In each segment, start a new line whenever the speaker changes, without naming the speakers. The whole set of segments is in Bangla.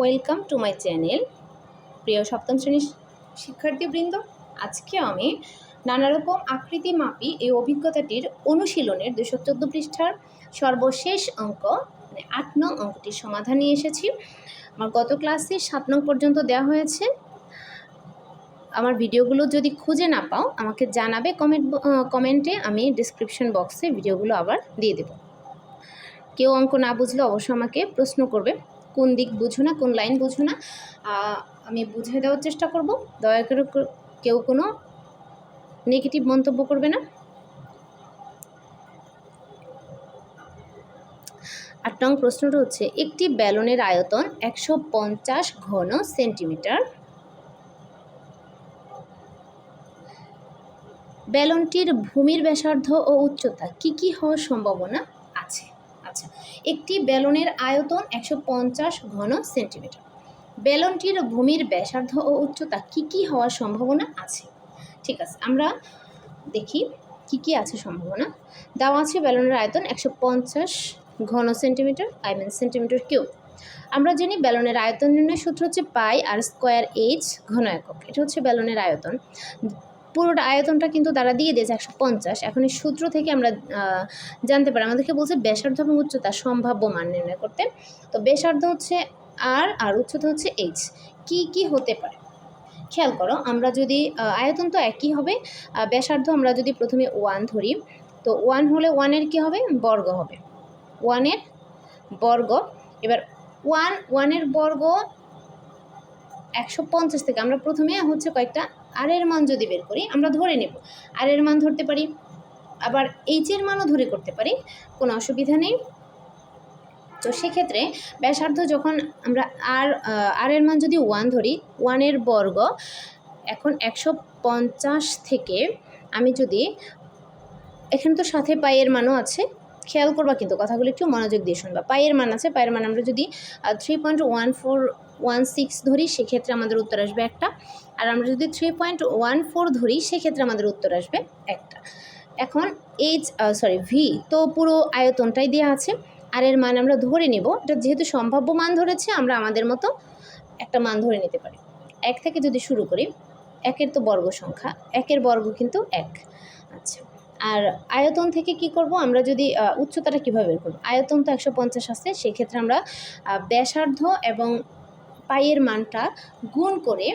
ওয়েলকাম টু মাই চ্যানেল প্রিয় সপ্তম শ্রেণির শিক্ষার্থীবৃন্দ, আজকে আমি নানা রকম আকৃতি মাপি এই অভিজ্ঞতাটির অনুশীলনের দুশো চোদ্দ পৃষ্ঠার সর্বশেষ অঙ্ক মানে আট নং অঙ্কটির সমাধান নিয়ে এসেছি। আমার গত ক্লাসে সাত নং পর্যন্ত দেওয়া হয়েছে। আমার ভিডিওগুলো যদি খুঁজে না পাও, আমাকে জানাবে কমেন্ট কমেন্টে আমি ডিসক্রিপশন বক্সে ভিডিওগুলো আবার দিয়ে দেব। কেউ অঙ্ক না বুঝলে অবশ্য আমাকে প্রশ্ন করবে, কোন দিক বুঝো না, কোন লাইন বুঝো না। আমি বুঝিয়ে দেওয়ার চেষ্টা করব। দয়া করে কেউ কোনো নেগেটিভ মন্তব্য করবে না। আট নং প্রশ্নটা হচ্ছে, একটি ব্যালনের আয়তন একশো পঞ্চাশ ঘন সেন্টিমিটার। ব্যালনটির ভূমির ব্যাসার্ধ ও উচ্চতা কি কি হওয়ার সম্ভাবনা? আচ্ছা একটি ব্যালনের আয়তন একশো পঞ্চাশ ঘন সেন্টিমিটার। ব্যালনটির ভূমির ব্যাসার্ধ ও উচ্চতা কি কি হওয়ার সম্ভাবনা আছে? ঠিক আছে, আমরা দেখি কি কি আছে সম্ভাবনা। দেওয়া আছে ব্যালনের আয়তন একশো পঞ্চাশ ঘন centimetre I mean centimetre cube. আমরা জানি ব্যালনের আয়তন নির্ণয় সূত্র হচ্ছে পাই আর স্কোয়ার এইচ ঘন একক এটা হচ্ছে ব্যালনের আয়তন। পুরোটা আয়তনটা কিন্তু তারা দিয়ে দিয়েছে একশো পঞ্চাশ। এখন এই সূত্র থেকে আমরা জানতে পারি। আমাদেরকে বলছে ব্যাসার্ধ এবং উচ্চতা সম্ভাব্য মান নির্ণয় করতে। তো ব্যাসার্ধ হচ্ছে আর আর উচ্চতা হচ্ছে এইচ কি কি হতে পারে? খেয়াল করো, আমরা যদি আয়তন তো একই হবে ব্যাসার্ধ আমরা যদি প্রথমে ওয়ান ধরি, তো ওয়ান হলে ওয়ানের কি হবে? বর্গ হবে। ওয়ানের বর্গ। এবার ওয়ান ওয়ানের বর্গ একশো পঞ্চাশ থেকে আমরা প্রথমে হচ্ছে কয়েকটা আর এর মান যদি বের করি, আমরা ধরে নেব। আর এর মান ধরতে পারি, আবার এইচের মানও ধরে করতে পারি, কোনো অসুবিধা নেই। তো সেক্ষেত্রে ব্যাসার্ধ যখন আমরা আর আর এর মান যদি ওয়ান ধরি ওয়ানের বর্গ, এখন একশো পঞ্চাশ থেকে আমি যদি, এখানে তো সাথে পায়ের মানও আছে খেয়াল করবা কিন্তু কথাগুলো একটু মনোযোগ দিয়ে শুনবা। পায়ের মান আছে, পায়ের মান আমরা যদি three point one four one six ধরি, সেক্ষেত্রে আমাদের উত্তর আসবে একটা। আর আমরা যদি থ্রি পয়েন্ট ওয়ান ফোর ধরি, সেক্ষেত্রে আমাদের উত্তর আসবে একটা। এখন এইচ সরি ভি তো পুরো আয়তনটাই দেওয়া আছে। আর এর মান আমরা ধরে নিব। এটা যেহেতু সম্ভাব্য মান ধরেছে, আমরা আমাদের মতো একটা মান ধরে নিতে পারি। এক থেকে যদি শুরু করি, একের তো বর্গ সংখ্যা, একের বর্গ কিন্তু এক। আচ্ছা। আর আয়তন থেকে কি করব? আমরা যদি উচ্চতাটা কীভাবে বের করব? আয়তন তো একশো পঞ্চাশ আছে, সেক্ষেত্রে আমরা ব্যাসার্ধ এবং পায়ের মানটা গুণ করে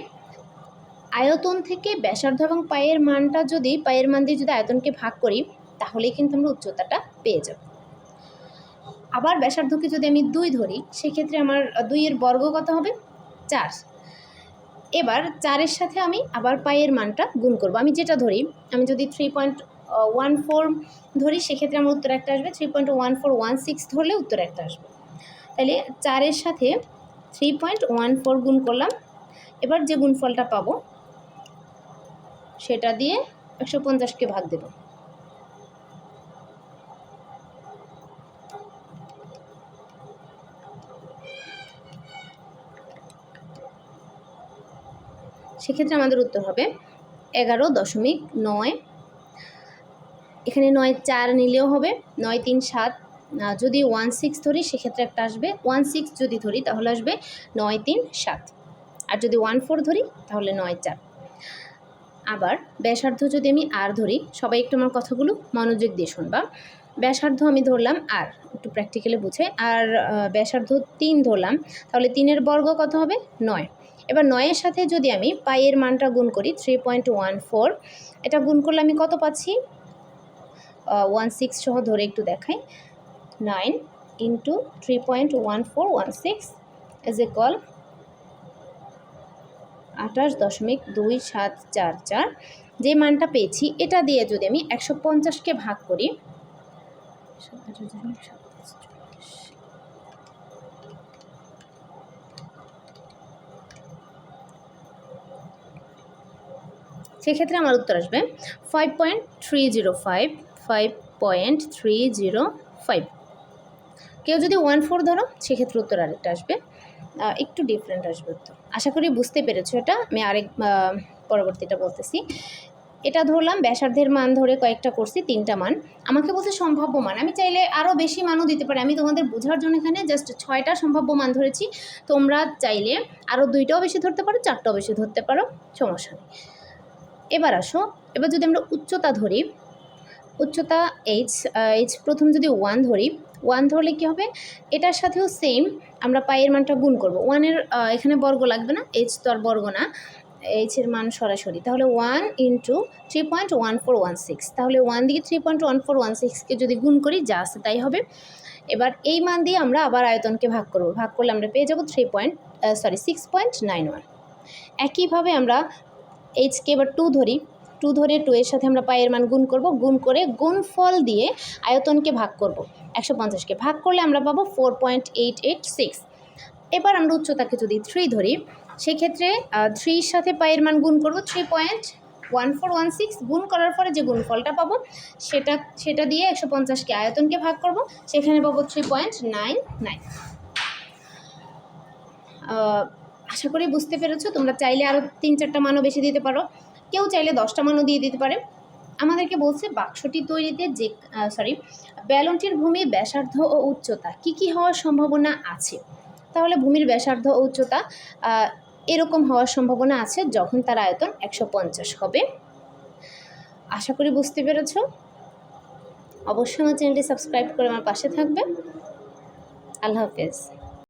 আয়তন থেকে ব্যাসার্ধ এবং পায়ের মানটা যদি, পায়ের মান দিয়ে যদি আয়তনকে ভাগ করি, তাহলেই কিন্তু আমরা উচ্চতাটা পেয়ে যাব। আবার ব্যাসার্ধকে যদি আমি দুই ধরি, সেক্ষেত্রে আমার দুইয়ের বর্গ কত হবে? চার। এবার চারের সাথে আমি আবার পায়ের মানটা গুণ করব। আমি যেটা ধরি, আমি যদি থ্রি পয়েন্ট ওয়ান ফোর ধরি, সেক্ষেত্রে আমার উত্তর একটা আসবে three point one four one six ধরলে উত্তর একটা আসবে। তাহলে চারের সাথে থ্রি পয়েন্ট ওয়ান ফোর গুণ করলাম, এবার যে গুণফলটা পাবো, সেটা দিয়ে একশো পঞ্চাশকে ভাগ দেব। সেক্ষেত্রে আমাদের উত্তর হবে এগারো দশমিক নয় এখানে নয় চার নিলেও হবে, নয় তিন সাত। যদি ওয়ান সিক্স ধরি, সেক্ষেত্রে একটা আসবে। ওয়ান সিক্স যদি ধরি, তাহলে আসবে নয় তিন সাত। আর যদি ওয়ান ফোর ধরি, তাহলে নয় চার। আবার ব্যাসার্ধ যদি আমি আর ধরি, সবাই একটু আমার কথাগুলো মনোযোগ দিয়ে শুনবা। ব্যাসার্ধ আমি ধরলাম আর একটু প্র্যাকটিক্যালি বুঝে। আর ব্যাসার্ধ তিন ধরলাম, তাহলে তিনের বর্গ কত হবে? নয়। এবার নয়ের সাথে যদি আমি পায়ের মানটা গুণ করি থ্রি পয়েন্ট ওয়ান ফোর এটা গুণ করলে আমি কত পাচ্ছি? ওয়ান সিক্স সহ ধরে একটু দেখাই। Nine into three point one four one six as a call আঠাশ দশমিক দুই সাত চার চার। যে মানটা পেয়েছি, এটা দিয়ে যদি আমি একশো পঞ্চাশকে ভাগ করি, সেক্ষেত্রে আমার উত্তর আসবে five point three zero five five point three zero five কেউ যদি ওয়ান ফোর ধরো, সেক্ষেত্রে উত্তর আরেকটা আসবে। একটু ডিফারেন্ট আসবে উত্তর। আশা করি বুঝতে পেরেছ এটা। আমি আরেক পরবর্তীটা বলতেছি। এটা ধরলাম, ব্যাসার্ধের মান ধরে কয়েকটা করছি, তিনটা মান। আমাকে বলছে সম্ভাব্য মান। আমি চাইলে আরও বেশি মানও দিতে পারি। আমি তোমাদের বোঝার জন্য এখানে জাস্ট ছয়টা সম্ভাব্য মান ধরেছি। তোমরা চাইলে আরও দুইটাও বেশি ধরতে পারো, চারটাও বেশি ধরতে পারো। সমস্যা নেই। এবার আসো। এবার যদি আমরা উচ্চতা ধরি উচ্চতা এইচ এইচ প্রথম যদি ওয়ান ধরি ওয়ান ধরলে কী হবে? এটার সাথেও সেম আমরা পায়ের মানটা গুণ করব। ওয়ানের এখানে বর্গ লাগবে না এইচ তো আর বর্গ না। এইচের মান সরাসরি। তাহলে one into three point one four one six তাহলে ওয়ান দিয়ে three point one four one সিক্সকে যদি গুণ করি, যা আছে তাই হবে। এবার এই মান দিয়ে আমরা আবার আয়তনকে ভাগ করব। ভাগ করলে আমরা পেয়ে যাব three point sorry six point nine one একইভাবে আমরা এইচকে এবার টু ধরি। টু ধরে টু এর সাথে আমরা পায়ের মান গুণ করব, গুণ করে গুণফল দিয়ে আয়তনকে ভাগ করব। একশো পঞ্চাশকে ভাগ করলে আমরা পাবো four point eight eight six এবার আমরা উচ্চতাকে যদি থ্রি ধরি, সেক্ষেত্রে থ্রির সাথে পায়ের মান গুণ করব three point one four one six গুণ করার পরে যে গুণফলটা পাবো, সেটা সেটা দিয়ে একশো পঞ্চাশকে আয়তনকে ভাগ করব, সেখানে পাবো থ্রি পয়েন্ট নাইন নাইন আশা করি বুঝতে পেরেছ, তোমরা চাইলে আরও তিন চারটা মানও বেশি দিতে পারো। কেউ চাইলে দশটা মানও দিয়ে দিতে পারে। আমাদেরকে বলছে, বাক্সটি তৈরিতে যে সরি ব্যালনটির ভূমি ব্যাসার্ধ ও উচ্চতা, কি কি হওয়ার সম্ভাবনা আছে? তাহলে ভূমির ব্যাসার্ধ ও উচ্চতা এরকম হওয়ার সম্ভাবনা আছে যখন তার আয়তন একশো পঞ্চাশ হবে। আশা করি বুঝতে পেরেছ। অবশ্যই আমার চ্যানেলটি সাবস্ক্রাইব করে আমার পাশে থাকবে। আল্লাহ হাফেজ।